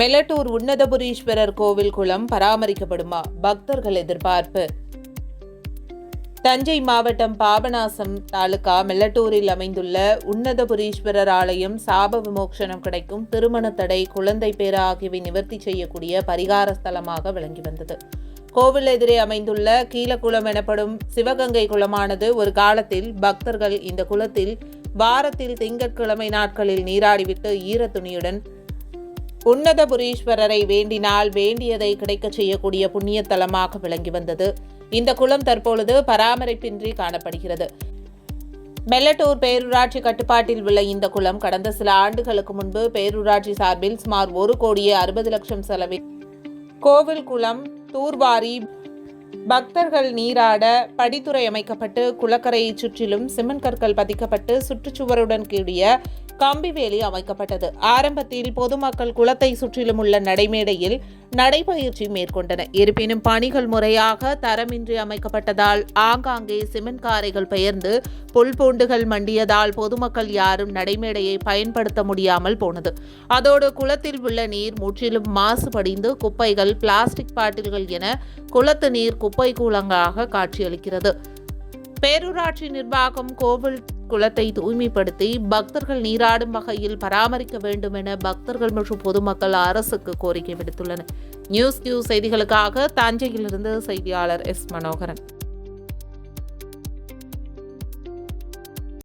மெலட்டூர் உன்னதபுரீஸ்வரர் கோவில் குளம் பராமரிக்கப்படுமா? பக்தர்கள் எதிர்பார்ப்பு. தஞ்சை மாவட்டம் பாபநாசம் தாலுகா மெல்லட்டூரில் அமைந்துள்ள உன்னதபுரீஸ்வரர் ஆலயம் சாப விமோசனம் கிடைக்கும் திருமண தடை குழந்தை பேர ஆகியவை நிவர்த்தி செய்யக்கூடிய பரிகார ஸ்தலமாக விளங்கி வந்தது. கோவில் எதிரே அமைந்துள்ள கீழக்குளம் எனப்படும் சிவகங்கை குளமானது ஒரு காலத்தில் பக்தர்கள் இந்த குளத்தில் வாரத்தில் திங்கட்கிழமை நாட்களில் நீராடிவிட்டு ஈரத்துணியுடன் உன்னதபுரீஸ்வரரை வேண்டினால் வேண்டியதை கிடைக்கச் செய்யக்கூடிய புண்ணிய தலமாக விளங்கி வந்தது. இந்த குளம் தற்பொழுது பராமரிப்பின்றி காணப்படுகிறது. மெல்லட்டூர் பேரூராட்சி கட்டுப்பாட்டில் உள்ள இந்த குளம் கடந்த சில ஆண்டுகளுக்கு முன்பு பேரூராட்சி சார்பில் சுமார் ஒரு கோடியே அறுபது லட்சம் செலவில். கோவில் குளம் தூர்வாரி பக்தர்கள் நீராட படித்துறை அமைக்கப்பட்டு குளக்கரையை சுற்றிலும் சிமெண்ட் கற்கள் பதிக்கப்பட்டு சுற்றுச்சுவருடன் கூடிய கம்பி வேலி அமைக்கப்பட்டது. ஆரம்பத்தில் பொதுமக்கள் குளத்தை சுற்றிலும் உள்ள நடைமேடையில் நடைபயிற்சி மேற்கொண்டனர் இருப்பினும் பணிகள் முறையாக தரமின்றி அமைக்கப்பட்டதால் ஆங்காங்கே சிமெண்ட் காரைகள் பெயர்ந்து புல்பூண்டுகள் மண்டியதால் பொதுமக்கள் யாரும் நடைமேடையை பயன்படுத்த முடியாமல் போனது. அதோடு குளத்தில் உள்ள நீர் முற்றிலும் மாசுபடிந்து குப்பைகள் பிளாஸ்டிக் பாட்டில்கள் என குளத்து நீர் குப்பை கூலங்களாக காட்சியளிக்கிறது. பேரூராட்சி நிர்வாகம் கோவில் குளத்தை தூய்மைப்படுத்தி பக்தர்கள் நீராடும் வகையில் பராமரிக்க வேண்டும் என பக்தர்கள் மற்றும் பொதுமக்கள் அரசுக்கு கோரிக்கை விடுத்துள்ளனர். நியூஸ் நியூஸ் செய்திகளுக்காக தஞ்சையிலிருந்து செய்தியாளர் எஸ். மனோகரன்.